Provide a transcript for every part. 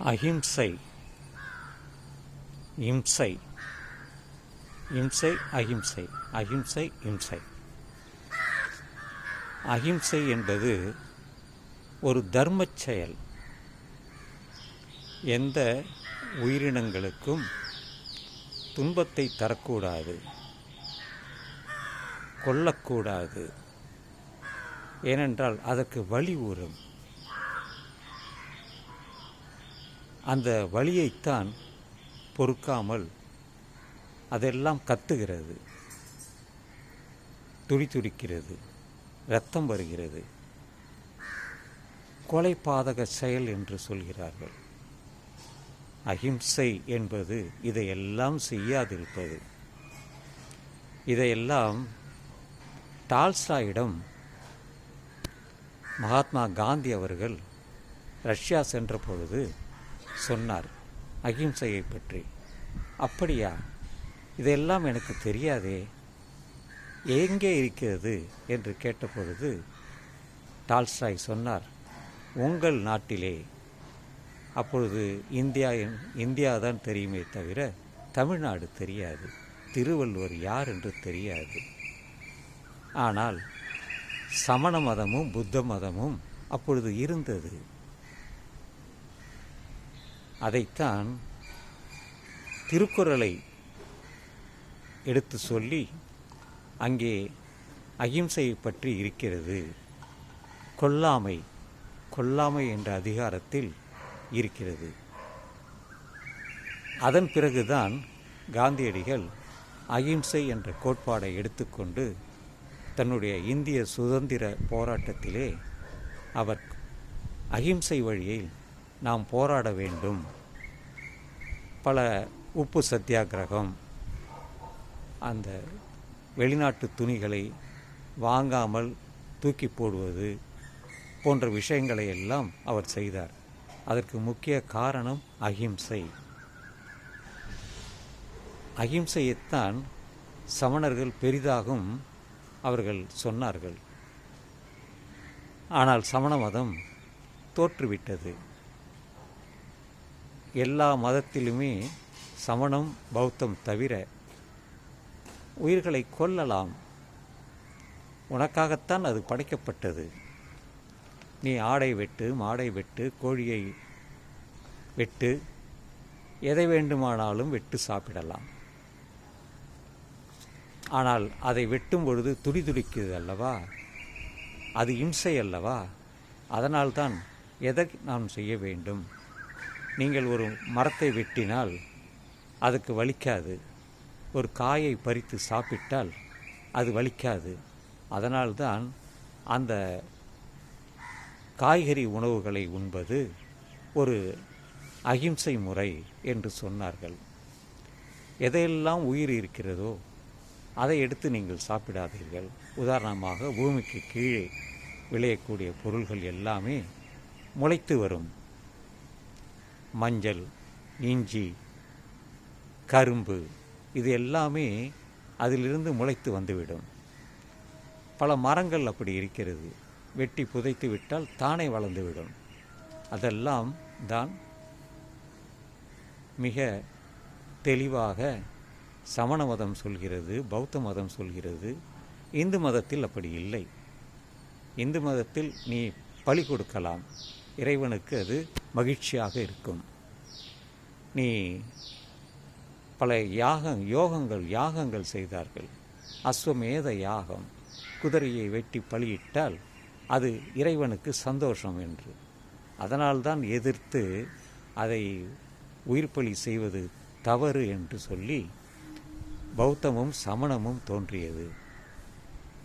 அஹிம்சை. இம்சை. இம்சை அஹிம்சை. அஹிம்சை இம்சை. அஹிம்சை என்பது ஒரு தர்மச் செயல். எந்த உயிரினங்களுக்கும் துன்பத்தை தரக்கூடாது. கொல்லக்கூடாது. ஏனென்றால் அதற்கு வழி உறும் அந்த வழியைத்தான் பொறுக்காமல் அதெல்லாம் கத்துகிறது. துடி துடிக்கிறது. ரத்தம் வருகிறது. கொலை பாதக செயல் என்று சொல்கிறார்கள். அஹிம்சை என்பது இதையெல்லாம் செய்யாதிருப்பது. இதையெல்லாம் டால்ஸ்டாயிடம் மகாத்மா காந்தி அவர்கள் ரஷ்யா சென்ற பொழுது சொன்னார். அகிம்சையை பற்றி. அப்படியா? இதெல்லாம் எனக்கு தெரியாதே. எங்கே இருக்கிறது? என்று கேட்டபொழுது டால்ஸ்டாய் சொன்னார் உங்கள் நாட்டிலே. அப்பொழுது இந்தியா இந்தியா தான் தெரியுமே தவிர தமிழ்நாடு தெரியாது. திருவள்ளுவர் யார் என்று தெரியாது. ஆனால் சமண மதமும் புத்த மதமும் அப்பொழுது இருந்தது. அதைத்தான் திருக்குறளை எடுத்து சொல்லி அங்கே அகிம்சையை பற்றி இருக்கிறது. கொல்லாமை கொல்லாமை என்ற அதிகாரத்தில் இருக்கிறது. அதன் பிறகுதான் காந்தியடிகள் அகிம்சை என்ற கோட்பாடை எடுத்துக்கொண்டு தன்னுடைய இந்திய சுதந்திர போராட்டத்திலே அவர் அகிம்சை வழியில் நாம் போராட வேண்டும். பல உப்பு சத்தியாகிரகம் அந்த வெளிநாட்டு துணிகளை வாங்காமல் தூக்கி போடுவது போன்ற விஷயங்களை எல்லாம் அவர் செய்தார். அதற்கு முக்கிய காரணம் அகிம்சை அகிம்சையைத்தான் சமணர்கள் பெரிதாகும் அவர்கள் சொன்னார்கள். ஆனால் சமண மதம் தோற்றுவிட்டது. எல்லா மதத்திலுமே சமணம் பௌத்தம் தவிர உயிர்களை கொல்லலாம். உனக்காகத்தான் அது படைக்கப்பட்டது. நீ ஆடை வெட்டு மாடை வெட்டு கோழியை வெட்டு எதை வேண்டுமானாலும் வெட்டு சாப்பிடலாம். ஆனால் அதை வெட்டும் பொழுது துடி துடிக்குது அல்லவா? அது இம்சை அல்லவா? அதனால்தான் எதை நாம் செய்ய வேண்டும்? நீங்கள் ஒரு மரத்தை வெட்டினால் அதுக்கு வலிக்காது. ஒரு காயை பறித்து சாப்பிட்டால் அது வலிக்காது. அதனால்தான் அந்த காய்கறி உணவுகளை உண்பது ஒரு அகிம்சை முறை என்று சொன்னார்கள். எதையெல்லாம் உயிர் இருக்கிறதோ அதை எடுத்து நீங்கள் சாப்பிடாதீர்கள். உதாரணமாக பூமிக்கு கீழே விளையக்கூடிய பொருள்கள் எல்லாமே முளைத்து வரும். மஞ்சள் இஞ்சி கரும்பு இது எல்லாமே அதிலிருந்து முளைத்து வந்துவிடும். பல மரங்கள் அப்படி இருக்கிறது. வெட்டி புதைத்து விட்டால் தானே வளர்ந்துவிடும். அதெல்லாம் தான் மிக தெளிவாக சமண மதம் சொல்கிறது பௌத்த மதம் சொல்கிறது. இந்து மதத்தில் அப்படி இல்லை. இந்து மதத்தில் நீ பலி கொடுக்கலாம். இறைவனுக்கு அது மகிழ்ச்சியாக இருக்கும். நீ பல யாகம் யோகங்கள் யாகங்கள் செய்தார்கள். அஸ்வமேத யாகம் குதிரையை வெட்டி பலியிட்டால் அது இறைவனுக்கு சந்தோஷம் என்று. அதனால்தான் எதிர்த்து அதை உயிர் பலி செய்வது தவறு என்று சொல்லி பௌத்தமும் சமணமும் தோன்றியது.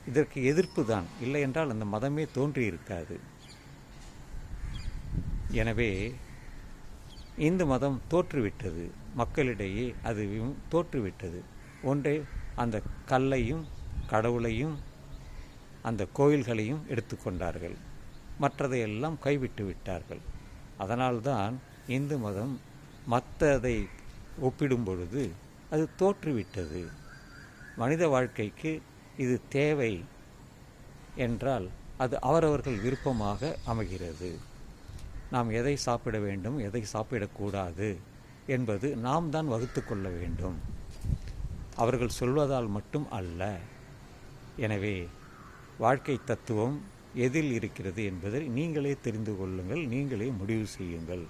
இதற்கு எதிர்ப்பு தான். இல்லை என்றால் அந்த மதமே தோன்றியிருக்காது. எனவே இந்து மதம் தோற்றுவிட்டது. மக்களிடையே அது தோற்றுவிட்டது. ஒன்றே அந்த கல்லையும் கடவுளையும் அந்த கோயில்களையும் எடுத்துக்கொண்டார்கள் மற்றதையெல்லாம் கைவிட்டு விட்டார்கள். அதனால்தான் இந்து மதம் மற்றதை ஒப்பிடும் பொழுது அது தோற்றுவிட்டது. மனித வாழ்க்கைக்கு இது தேவை என்றால் அது அவரவர்கள் விருப்பமாக அமைகிறது. நாம் எதை சாப்பிட வேண்டும் எதை சாப்பிடக்கூடாது என்பது நாம் தான் வகுத்து கொள்ள வேண்டும். அவர்கள் சொல்வதால் மட்டும் அல்ல. எனவே வாழ்க்கை தத்துவம் எதில் இருக்கிறது என்பதை நீங்களே தெரிந்து கொள்ளுங்கள் நீங்களே முடிவு செய்யுங்கள்.